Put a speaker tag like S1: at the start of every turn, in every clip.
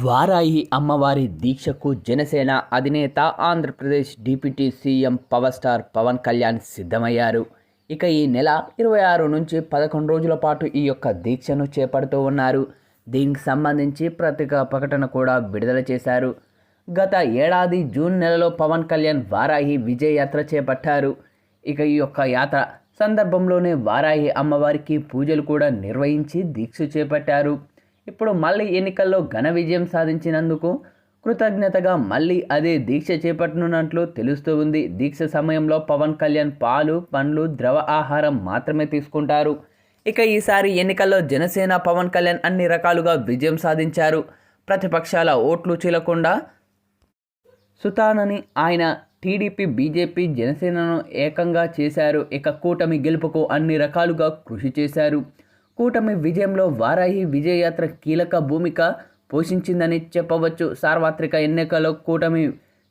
S1: వారాయి అమ్మవారి దీక్షకు జనసేన అధినేత Andhra Pradesh deputy CM power star Pawan Kalyan సిద్ధమయ్యారు. ఇక ఈ నెల ఇరవై ఆరు నుంచి పదకొండు రోజుల పాటు ఈ యొక్క దీక్షను చేపడుతూ ఉన్నారు. దీనికి సంబంధించి ప్రత్యేక ప్రకటన కూడా విడుదల చేశారు. గత ఏడాది జూన్ నెలలో పవన్ కళ్యాణ్ వారాహి విజయ యాత్ర చేపట్టారు. ఇక ఈ యొక్క యాత్ర సందర్భంలోనే వారాహి అమ్మవారికి పూజలు కూడా నిర్వహించి దీక్ష చేపట్టారు. ఇప్పుడు మళ్ళీ ఎన్నికల్లో ఘన విజయం సాధించినందుకు కృతజ్ఞతగా మళ్ళీ అదే దీక్ష చేపట్టనున్నట్లు తెలుస్తూ ఉంది. దీక్ష సమయంలో పవన్ కళ్యాణ్ పాలు పండ్లు ద్రవ ఆహారం మాత్రమే తీసుకుంటారు. ఇక ఈసారి ఎన్నికల్లో జనసేన పవన్ కళ్యాణ్ అన్ని రకాలుగా విజయం సాధించారు. ప్రతిపక్షాల ఓట్లు చీలకుండా సుతానని ఆయన టీడీపీ బీజేపీ జనసేనను ఏకంగా చేశారు. ఇక కూటమి గెలుపుకు అన్ని రకాలుగా కృషి చేశారు. కూటమి విజయంలో వారాహి విజయయాత్ర కీలక భూమిక పోషించిందని చెప్పవచ్చు. సార్వత్రిక ఎన్నికల్లో కూటమి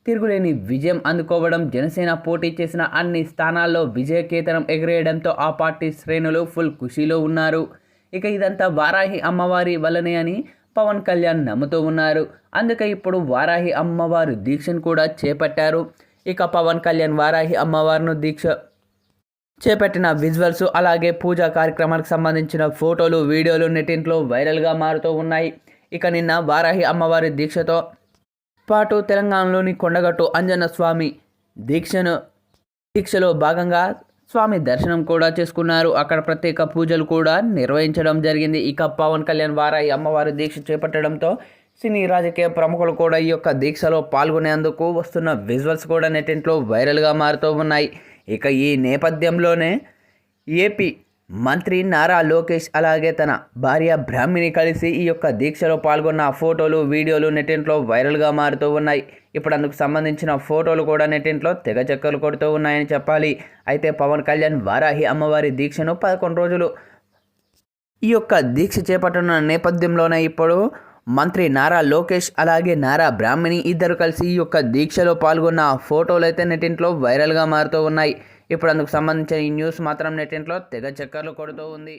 S1: తిరుగులేని విజయం అందుకోవడం జనసేన పోటీ చేసిన అన్ని స్థానాల్లో విజయకేతనం ఎగరేయడంతో ఆ పార్టీ శ్రేణులు ఫుల్ ఖుషీలో ఉన్నారు. ఇక ఇదంతా వారాహి అమ్మవారి వల్లనే అని పవన్ కళ్యాణ్ నమ్ముతూ ఉన్నారు. అందుకే ఇప్పుడు వారాహి అమ్మవారు దీక్షను కూడా చేపట్టారు. ఇక పవన్ కళ్యాణ్ వారాహి అమ్మవారిను దీక్ష చేపట్టిన విజువల్స్ అలాగే పూజా కార్యక్రమాలకు సంబంధించిన ఫోటోలు వీడియోలు నెట్టింట్లో వైరల్గా మారుతూ ఉన్నాయి. ఇక నిన్న వారాహి అమ్మవారి దీక్షతో పాటు తెలంగాణలోని కొండగట్టు అంజన్న స్వామి దీక్షను దీక్షలో భాగంగా స్వామి దర్శనం కూడా చేసుకున్నారు. అక్కడ ప్రత్యేక పూజలు కూడా నిర్వహించడం జరిగింది. ఇక పవన్ కళ్యాణ్ వారాయి అమ్మవారి దీక్ష చేపట్టడంతో సినీ రాజకీయ ప్రముఖులు కూడా ఈ యొక్క దీక్షలో పాల్గొనేందుకు వస్తున్న విజువల్స్ కూడా నెటింట్లో వైరల్గా మారుతూ ఉన్నాయి. ఇక ఈ నేపథ్యంలోనే ఏపీ మంత్రి నారా లోకేష్ అలాగే తన భార్య బ్రాహ్మిని కలిసి ఈ యొక్క దీక్షలో పాల్గొన్న ఫోటోలు వీడియోలు నెట్టింట్లో వైరల్గా మారుతూ ఉన్నాయి. ఇప్పుడు అందుకు సంబంధించిన ఫోటోలు కూడా నెటింట్లో తెగ చక్కలు కొడుతూ ఉన్నాయని చెప్పాలి. అయితే పవన్ కళ్యాణ్ వారాహి అమ్మవారి దీక్షను పదకొండు రోజులు ఈ యొక్క దీక్ష చేపట్టనున్న నేపథ్యంలోనే ఇప్పుడు మంత్రి నారా లోకేష్ అలాగే నారా బ్రాహ్మణి ఇద్దరు కలిసి ఈ యొక్క దీక్షలో పాల్గొన్న ఫోటోలు అయితే నెట్టింట్లో వైరల్గా మారుతూ ఉన్నాయి. ఇప్పుడు అందుకు సంబంధించిన ఈ న్యూస్ మాత్రం నెట్టింట్లో తెగ చక్కర్లు కొడుతూ ఉంది.